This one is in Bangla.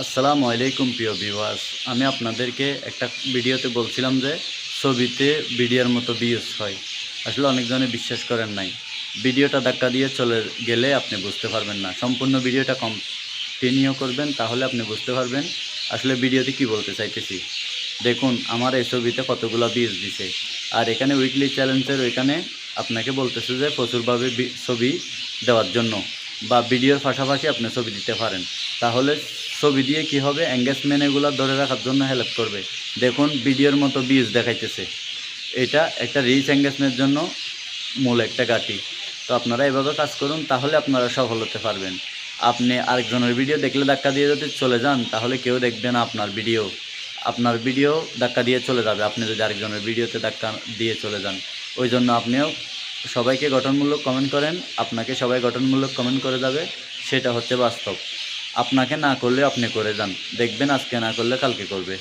আসসালামু আলাইকুম, প্রিয় ভিউয়ার্স। আমি আপনাদেরকে একটা ভিডিওতে বলছিলাম যে ছবিতে ভিডিওর মতো ভিউজ হয়। আসলে অনেকজনে বিশ্বাস করেন নাই। ভিডিওটা ধাক্কা দিয়ে চলে গেলে আপনি বুঝতে পারবেন না। সম্পূর্ণ ভিডিওটা কন্টিনিউ করবেন, তাহলে আপনি বুঝতে পারবেন আসলে ভিডিওতে কি বলতে চাইতেছি। দেখুন, আমার এই ছবিতে কতগুলো ভিউজ দিছে। আর এখানে উইকলি চ্যালেঞ্জের ওইখানে আপনাকে বলতেছে যে প্রচুরভাবে ছবি দেওয়ার জন্য বা ভিডিওর পাশাপাশি আপনি ছবি দিতে পারেন। তাহলে ছবি দিয়ে কি হবে? এঙ্গেজমেন্ট এগুলো ধরে রাখার জন্য হেল্প করবে। দেখুন, ভিডিওর মতো বিজ দেখাইতেছে। এটা একটা রিচ এঙ্গেজমেন্টের জন্য মূল একটা গাটি তো আপনারা এভাবে কাজ করুন, তাহলে আপনারা সফল হতে পারবেন। আপনি আরেকজনের ভিডিও দেখলে ধাক্কা দিয়ে যদি চলে যান, তাহলে কেউ দেখবে না আপনার ভিডিও আপনার ভিডিও ধাক্কা দিয়ে চলে যাবে। আপনি যদি আরেকজনের ভিডিওতে ধাক্কা দিয়ে চলে যান। ওই জন্য আপনিও সবাইকে গঠনমূলক কমেন্ট করেন। আপনাকে সবাই গঠনমূলক কমেন্ট করে যাবে। সেটা হচ্ছে বাস্তব। আপনাকে না করলে আপনি করে যান। দেখবেন আজকে না করলে কালকে করবে।